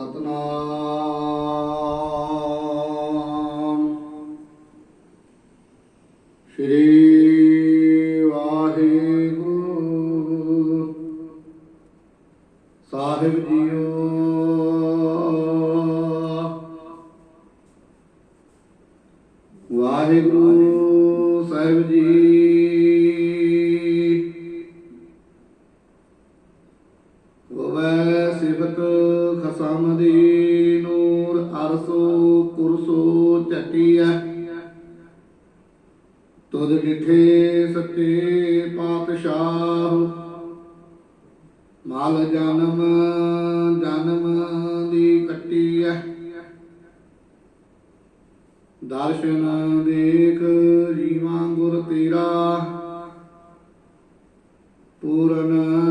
ਸਤਨਾਮ। ਸ੍ਰੀ ਵਾਹਿਗੁਰੂ ਸਾਹਿਬ ਜੀਓ। ਵਾਹਿਗੁਰੂ ਸਾਹਿਬ ਜੀ। ਵੈ ਸਿਫਤ ਖਸਮ ਦੀ ਨੂਰ ਅਰਸੋ ਕੁਰਸੋ ਚਟੀਐ ਤੁਧ ਡਿਠੇ ਸੱਚੇ ਪਾਤਸ਼ਾਹ। ਮਾਲ ਜਨਮ ਜਨਮ ਦੀ ਕੱਟੀਐ। ਦਰਸ਼ਨ ਦੇਖ ਜੀਵਾਂ ਗੁਰ ਤੇਰਾ। ਪੂਰਨ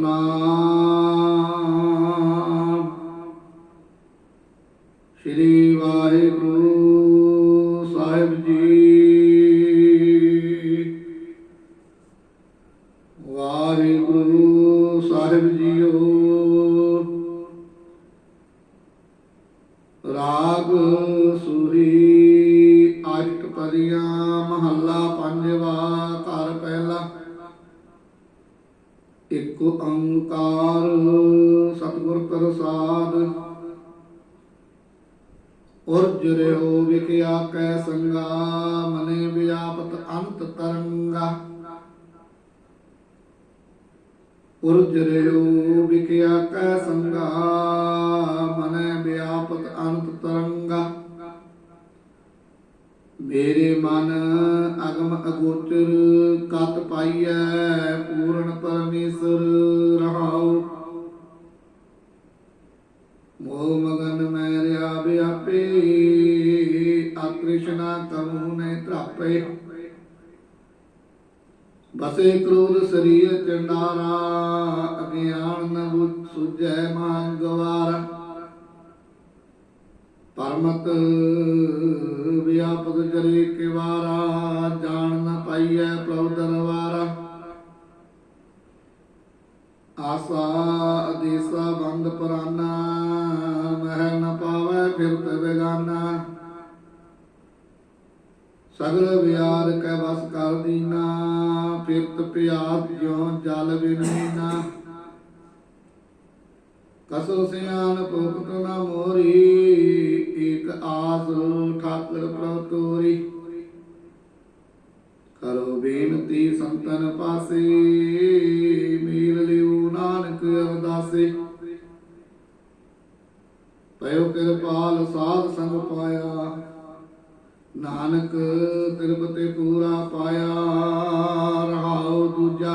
ਸਤਨਾਮ ਸ੍ਰੀ ਵਾਹਿਗੁਰੂ ਸਾਹਿਬ ਜੀ। ਵਾਹਿਗੁਰੂ ਸਾਹਿਬ ਜੀਓ। ਰਾਗ ਸੂਰੀ ਅਸ਼ਟਪਦੀਆਂ ਮਹੱਲਾ ਪੰਜਵਾ। ਇਕ ਓੰਕਾਰ ਸਤਿਗੁਰ ਪ੍ਰਸਾਦ। ਉਰਜ ਰਿਓ ਵਿਖਿਆ ਕੈ ਸੰਗਾ, ਮਨੇ ਵਿਆਪਤ ਅੰਤ ਤਰੰਗਾ। ਉਰਜ ਰਿਓ ਵਿਖਿਆ ਕੈ ਸੰਗਾ, ਮਨੇ ਵਿਆਪਤ ਅੰਤ ਤਰੰਗਾ। ਮੇਰੇ ਮਨ ਅਗਮ ਅਗੋਚਰ, ਕਤ ਪਾਈਐ ਪੂਰਨ ਪਰਮੇਸ਼ਰ ਰਹਾਉ। ਮੋਹ ਮਗਨ ਮੈਂ ਰਿਆ ਵਿਆਪੇ ਆਕ੍ਰਿਸ਼ਨਾ ਕਮੂ ਨੇ ਧਰਾਪੇ ਬਸੇ ਕ੍ਰੋਧ ਸਰੀਰ ਚੰਡਾਰਾ, ਅਗਿਆਨ ਨ ਬੁੱਧ ਮਾਨ ਗਵਾਰਾ। ਪਰਮਤ ਪਾਈਐ ਪ੍ਰਭ ਦਰਵਾਰਾ ਆਸਾ ਅਦੇਸਾ ਬੰਦ ਪਰਾਨਾ ਮਹਿ ਨ ਪਾਵੈ ਫਿਰਤ ਬੇਗਾਨਾ। ਸਗਲ ਵਿਆਰ ਕੈ ਵਸ ਕਰ ਦੀਨਾ ਫਿਰਤ ਪਿਆਸ ਜਿਉ ਜਲ ਬਿਨਮੀਨਾ ਕਸੋ ਸਿਆਨ ਪੁਖਤ ਨਾ ਮੋਰੀ ਇਕ ਆਸ ਠਾਕਰ ਪ੍ਰਭ ਤੋਰੀ। ਕਰੋ ਬੇਨਤੀ ਸੰਤਨ ਪਾਸੇ, ਮੀਲ ਲਿਓ ਨਾਨਕ ਅਰਦਾਸੇ। ਪਇਓ ਕਿਰਪਾਲ ਸਾਧ ਸੰਗ ਪਾਇਆ, ਨਾਨਕ ਤਿਰਪਤੇ ਪੂਰਾ ਪਾਇਆ, ਰਹਾਉ ਦੂਜਾ।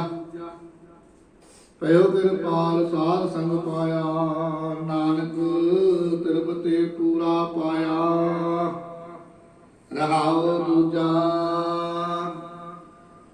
ਪਇਓ ਕਿਰਪਾਲ ਸਾਧ ਸੰਗ ਪਾਇਆ, ਨਾਨਕ ਤਿਰਪਤੇ ਪੂਰਾ ਪਾਇਆ, ਰਹਾਉ